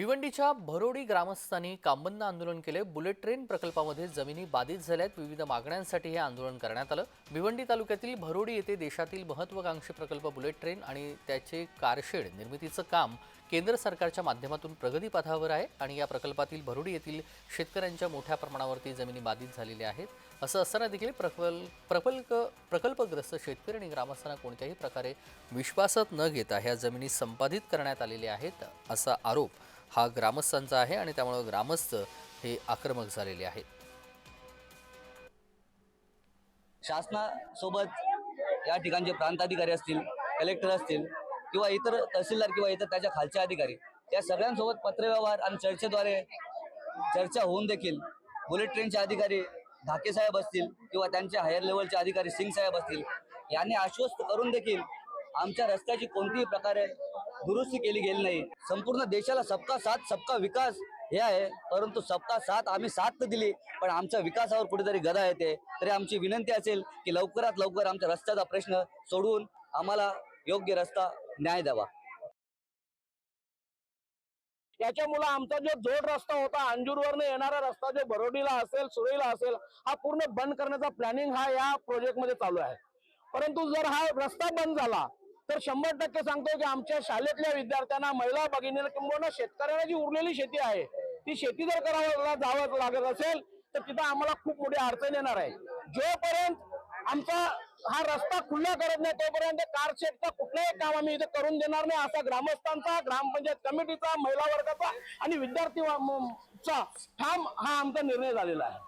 भिवंडीच्या भरोडी ग्रामस्थांनी कामबंद आंदोलन केले. बुलेट ट्रेन प्रकल्पामध्ये जमिनी बाधित झाल्यात. विविध मागण्यांसाठी हे आंदोलन करण्यात आलं. भिवंडी तालुक्यातील भरोडी येथे देशातील महत्वाकांक्षी प्रकल्प बुलेट ट्रेन आणि त्याचे कारशेड निर्मितीचं काम केंद्र सरकारच्या माध्यमातून प्रगतीपथावर आहे आणि या प्रकल्पातील भरुडी येथील शेतकऱ्यांच्या मोठ्या प्रमाणावरती जमिनी बाधित झालेल्या आहेत. असं असताना देखील प्रकल्प प्रकल्प प्रकल्पग्रस्त शेतकरी आणि ग्रामस्थांना कोणत्याही प्रकारे विश्वासात न घेता ह्या जमिनी संपादित करण्यात आलेल्या आहेत असा आरोप हा ग्रामस्थांचा आहे आणि त्यामुळे ग्रामस्थ हे आक्रमक झालेले आहेत. शासनासोबत या ठिकाणचे प्रांताधिकारी असतील कलेक्टर असतील किंवा इतर तहसीलदार किंवा इतर त्याच्या खालचे अधिकारी या सगळ्यांसोबत पत्रव्यवहार आणि चर्चेद्वारे चर्चा होऊन देखील बुलेट ट्रेनचे अधिकारी धाके साहेब असतील किंवा त्यांचे हायर लेवलचे अधिकारी सिंग साहेब असतील यांनी आश्वस्त करून देखील आमच्या रस्त्याची कोणतीही प्रकारे दुरुस्ती केली गेली नाही. संपूर्ण देशाला सबका साथ सबका विकास हे आहे परंतु सबका साथ आम्ही साथ तर दिली पण आमच्या विकासावर कुठेतरी गदा येते. तरी आमची विनंती असेल की लवकरात लवकर आमच्या रस्त्याचा प्रश्न सोडवून आम्हाला योग्य रस्ता न्याय द्यावा याच्यामुळे आमचा जो जोड रस्ता होता अंजूरवरनं येणारा रस्ता जो बरोडीला असेल सुरईला असेल हा पूर्ण बंद करण्याचा प्लॅनिंग हा या प्रोजेक्टमध्ये चालू आहे. परंतु जर हा रस्ता बंद झाला तर शंभर टक्के सांगतो की आमच्या शाळेतल्या विद्यार्थ्यांना महिला भगिनीला किंबहुना शेतकऱ्यांना जी उरलेली शेती आहे ती शेती जर करायला जावं लागत असेल तर तिथं आम्हाला खूप मोठी अडचण येणार आहे. जोपर्यंत आमचा हा रस्ता खुला करत नाही तोपर्यंत कार कारशेडचं कुठलंही काम आम्ही इथे करून देणार नाही. असा ग्रामस्थांचा ग्रामपंचायत कमिटीचा महिला वर्गाचा आणि विद्यार्थी चा ठाम हा आमचा निर्णय झालेला आहे.